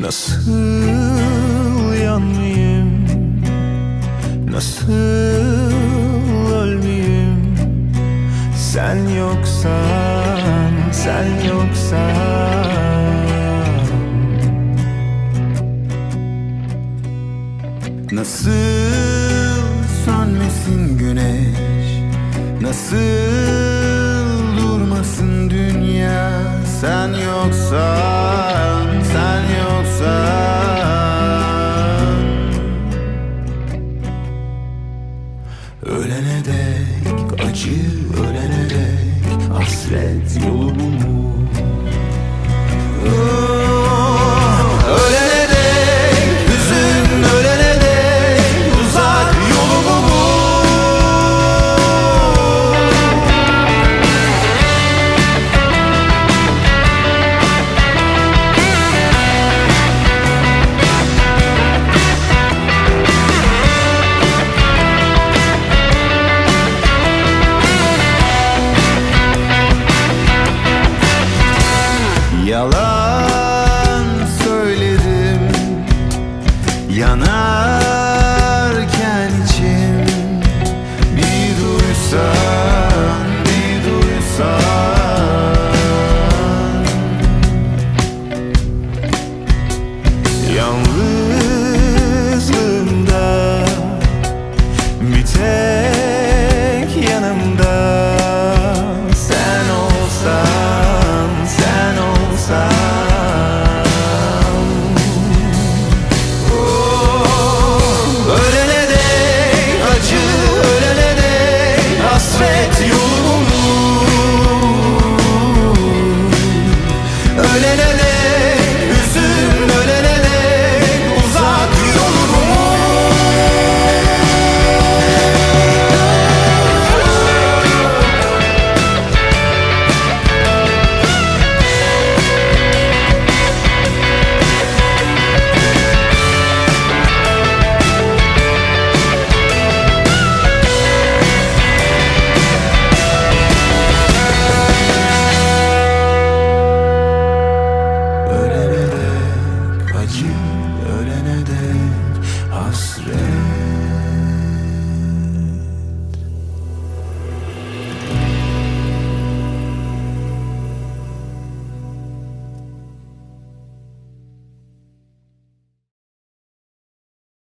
Nasıl? Yanmayayım? Nasıl ölmeyeyim? Sen yoksan Sen yoksan. Nasıl sönmesin güneş? Nasıl durmasın dünya? Sen yoksan. acı ölenerek Hasret yolumu Yana.